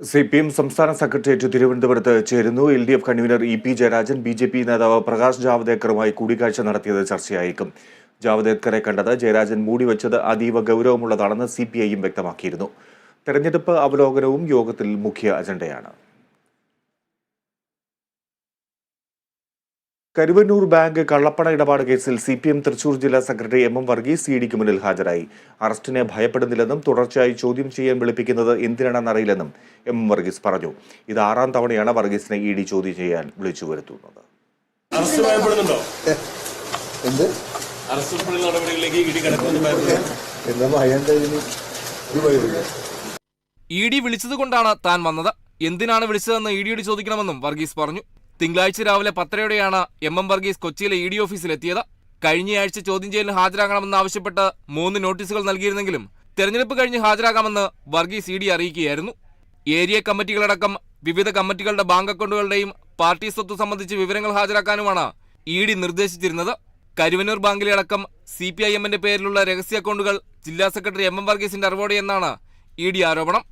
C P M സംസ്ഥാന secretariat തിരുവനന്തപുരത്ത് ചേരുന്നു. L D F convener E P Jayarajan B J P നേതാവ് പ്രകാശ് ജാവ്ദേക്കറുമായി കൂടിക്കാഴ്ച നടത്തിയത് ചർച്ചയായേക്കും. ജാവ്ദേക്കറെ കണ്ടത് ജയരാജൻ മൂടിവെച്ചത് അതീവ ഗൗരവമുള്ളതാണെന്ന് സി പി ഐയും വ്യക്തമാക്കിയിരുന്നു. തെരഞ്ഞെടുപ്പ് അവലോകനവും യോഗത്തിൽ മുഖ്യ അജണ്ടയാണ്. കരുവന്നൂർ ബാങ്ക് കള്ളപ്പണ ഇടപാട് കേസിൽ സി പി എം തൃശൂർ ജില്ലാ secretary M M Varghese C ഡിക്ക് മുന്നിൽ ഹാജരായി. അറസ്റ്റിനെ ഭയപ്പെടുന്നില്ലെന്നും തുടർച്ചയായി ചോദ്യം ചെയ്യാൻ വിളിപ്പിക്കുന്നത് എന്തിനാണെന്ന് അറിയില്ലെന്നും എം എം വർഗീസ് പറഞ്ഞു. ഇത് ആറാം തവണയാണ് വർഗീസിനെ ഇ ഡി ചോദ്യം ചെയ്യാൻ വിളിച്ചു വരുത്തുന്നത്. ഇ ഡി വിളിച്ചതുകൊണ്ടാണ് താൻ വന്നത്. എന്തിനാണ് വിളിച്ചതെന്ന് ഇ ഡിയോട് ചോദിക്കണമെന്നും വർഗീസ് പറഞ്ഞു. തിങ്കളാഴ്ച രാവിലെ പത്തരയോടെയാണ് എം എം വർഗീസ് കൊച്ചിയിലെ ഇ ഡി ഓഫീസിലെത്തിയത്. കഴിഞ്ഞയാഴ്ച ചോദ്യം ചെയ്യലിന് ഹാജരാകണമെന്ന് ആവശ്യപ്പെട്ട് മൂന്ന് നോട്ടീസുകൾ നൽകിയിരുന്നെങ്കിലും തെരഞ്ഞെടുപ്പ് കഴിഞ്ഞ് ഹാജരാകാമെന്ന് വർഗീസ് ഇ ഡി അറിയിക്കുകയായിരുന്നു. ഏരിയ കമ്മിറ്റികളടക്കം വിവിധ കമ്മിറ്റികളുടെ ബാങ്ക് അക്കൗണ്ടുകളുടെയും പാർട്ടി സ്വത്ത് സംബന്ധിച്ച് വിവരങ്ങൾ ഹാജരാക്കാനുമാണ് ഇ ഡി നിർദ്ദേശിച്ചിരുന്നത്. കരുവനൂർ ബാങ്കിലെ അടക്കം സി പി ഐ എമ്മിന്റെ പേരിലുള്ള രഹസ്യ അക്കൗണ്ടുകൾ ജില്ലാ സെക്രട്ടറി എം എം വർഗീസിന്റെ അറിവോടെയെന്നാണ് ഇ ഡി ആരോപണം.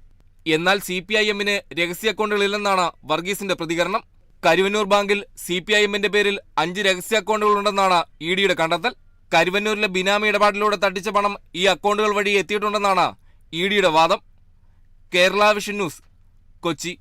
എന്നാൽ സി പി ഐ എമ്മിന് രഹസ്യ അക്കൗണ്ടുകളില്ലെന്നാണ് വർഗീസിന്റെ പ്രതികരണം. കരുവന്നൂർ ബാങ്കിൽ സി പി ഐ എമ്മിന്റെ പേരിൽ അഞ്ച് രഹസ്യ അക്കൗണ്ടുകൾ ഉണ്ടെന്നാണ് ഇ ഡിയുടെ കണ്ടെത്തൽ. കരുവന്നൂരിലെ ബിനാമി ഇടപാടിലൂടെ തട്ടിച്ച പണം ഈ അക്കൗണ്ടുകൾ വഴി എത്തിയിട്ടുണ്ടെന്നാണ് ഇ ഡിയുടെ വാദം. Kerala vision news Kochi.